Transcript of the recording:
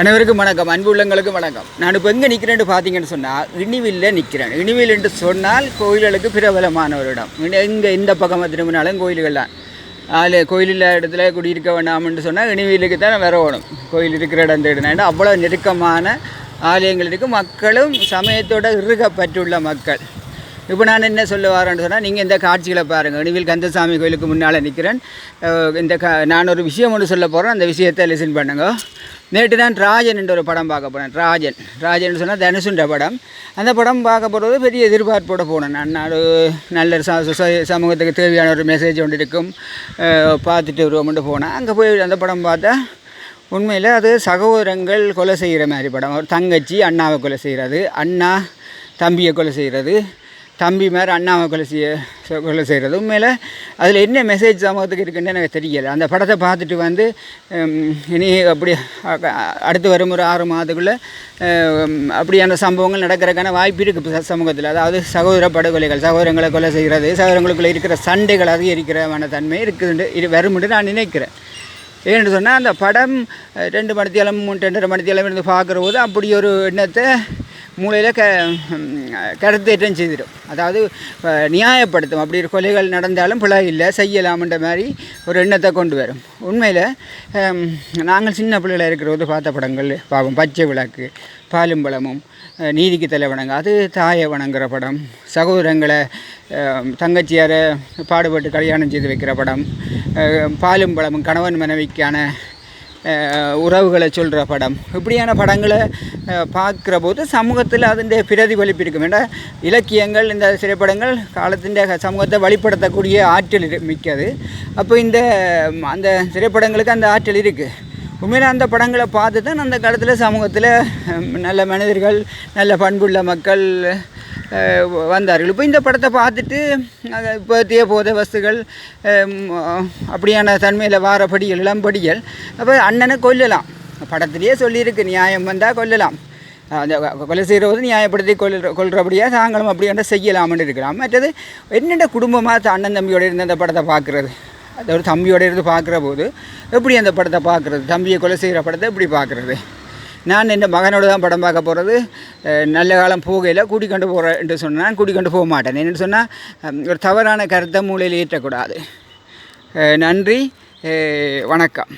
அனைவருக்கும் வணக்கம் அன்பு உள்ளங்களுக்கும் வணக்கம். நான் இப்போ எங்கே நிற்கிறேன்னு பார்த்தீங்கன்னு சொன்னால் இனிவில்ல நிற்கிறேன் இனிவில் என்று சொன்னால் கோயில்களுக்கு பிரபலமான ஒரு இடம் எங்கே இந்த பக்கம் திரும்பினாலும் கோயில்கள் தான். அதில் கோயில் இல்லாத இடத்துல குடியிருக்க வேண்டாம்னு சொன்னால் இனிவிலுக்கு தான் வரணும். கோயில் இருக்கிற இடம் தேடினா. அவ்வளோ நெருக்கமான ஆலயங்கள் இருக்குது மக்களும் சமயத்தோட இறுகப்பற்றுள்ள மக்கள். இப்போ நான் என்ன சொல்ல வரேன்னு சொன்னால் நீங்கள் இந்த காட்சிகளை பாருங்கள் இனிவில் கந்தசாமி கோயிலுக்கு முன்னால் நிற்கிறேன் இந்த க நான் ஒரு விஷயம் ஒன்று சொல்ல போகிறேன் அந்த விஷயத்தை லிசன் பண்ணுங்க. நேற்று நான் ராஜன் என்ற ஒரு படம் பார்க்க போனேன். ராஜன். ராஜன் சொன்னால் தனுசுன்ற படம். அந்த படம் பார்க்க போகிறது பெரிய எதிர்பார்ப்போட போனேன். நான் ஒரு நல்ல ச- சமூகத்துக்கு தேவையான ஒரு மெசேஜ் ஒன்று இருக்கும். பார்த்துட்டு வருவோம்ட்டு போனேன். அங்கே போய் அந்த படம் பார்த்தா உண்மையில் அது சகோதரங்கள் கொலை செய்கிற மாதிரி படம். ஒரு தங்கச்சி அண்ணாவை கொலை செய்கிறது. அண்ணா தம்பியை கொலை செய்கிறது. தம்பி மாதிரி அண்ணாவை கொலை செய்ய கொலை செய்கிறது உண்மையில் அதில் என்ன மெசேஜ் சமூகத்துக்கு இருக்குன்னு எனக்கு தெரியலை. அந்த படத்தை பார்த்துட்டு வந்து இனி அப்படி அடுத்து வரும் ஒரு ஆறு மாதத்துக்குள்ளே அப்படியான சம்பவங்கள் நடக்கிறதுக்கான வாய்ப்பு இருக்குது சமூகத்தில். அதாவது சகோதர படுகொலைகள் சகோதரங்களை கொலை செய்கிறது சகோதரங்களுக்குள்ளே இருக்கிற சண்டைகள் அதிகரிக்கிறமான தன்மை இருக்குது இரு வரும்னு நான் நினைக்கிறேன். ஏன்னு சொன்னால் அந்த படம் ரெண்டு மணித்தியாலம் மூணு ரெண்டரை மணித்தியாலம் இருந்து பார்க்குற போது அப்படி ஒரு எண்ணத்தை மூளையில் க ம், கருத்தேற்றம் செய்திடும். அதாவது நியாயப்படுத்தும். அப்படி ஒரு கொலைகள் நடந்தாலும் பிழை இல்லை செய்யலாம்ன்ற மாதிரி ஒரு எண்ணத்தை கொண்டு வரும். உண்மையில் நாங்கள் சின்ன பிள்ளைகள் இருக்கிறவங்க பார்த்த படங்கள் பாவம் பச்சை விளக்கு பாலும் பழமும் நீதிக்கு தலை வணங்க அது தாயை வணங்குற படம் சகோதரங்களை தங்கச்சியாரை பாடுபட்டு கல்யாணம் செய்து வைக்கிற படம் பாலும் பழமும் கணவன் மனைவிக்கான உறவுகளை சொல்கிற படம். இப்படியான படங்களை பார்க்குற போது சமூகத்தில் அதன் பிரதிபலிப்பு இருக்கும். ஏன்னா இலக்கியங்கள் இந்த திரைப்படங்கள் காலத்தின் சமூகத்தை வழிப்படுத்தக்கூடிய ஆற்றல் மிக்கது. அப்போ இந்த அந்த திரைப்படங்களுக்கு அந்த ஆற்றல் இருக்குது உண்மையில் அந்த படங்களை பார்த்து தான் அந்த காலத்தில் சமூகத்தில் நல்ல மனிதர்கள் நல்ல பண்புள்ள மக்கள் வந்தார்கள். இப்போ இந்த படத்தை பார்த்துட்டு அதை இப்போத்திய போத வஸ்துகள் அப்படியான தன்மையில் வார படிகள் இளம் இளம்படிகள் அப்போ அண்ணனை கொல்லலாம். படத்திலேயே சொல்லியிருக்கு நியாயம் வந்தால் கொல்லலாம். அந்த கொலை செய்கிறவது நியாயப்படுத்தி கொள் கொள்கிறபடியாக தாங்களும் அப்படியான செய்யலாம்னு இருக்கலாம் மற்றது என்னென்ன குடும்பமாக அண்ணன் தம்பியோட இருந்த அந்த படத்தை பார்க்குறது? அது ஒரு தம்பியோட இருந்து பார்க்குற போது எப்படி அந்த படத்தை பார்க்குறது? தம்பியை கொலை செய்கிற படத்தை எப்படி பார்க்குறது? நான் என் மகனோட தான் படம் பார்க்க போகிறது நல்ல காலம் போகையில் கூட்டிக்கொண்டு போகிறேன் என்று சொன்னால் கூட்டிக்கொண்டு போக மாட்டேன். என்னென்னு சொன்னால் ஒரு தவறான கருத்தை மூலையில் ஏற்றக்கூடாது. நன்றி. வணக்கம்.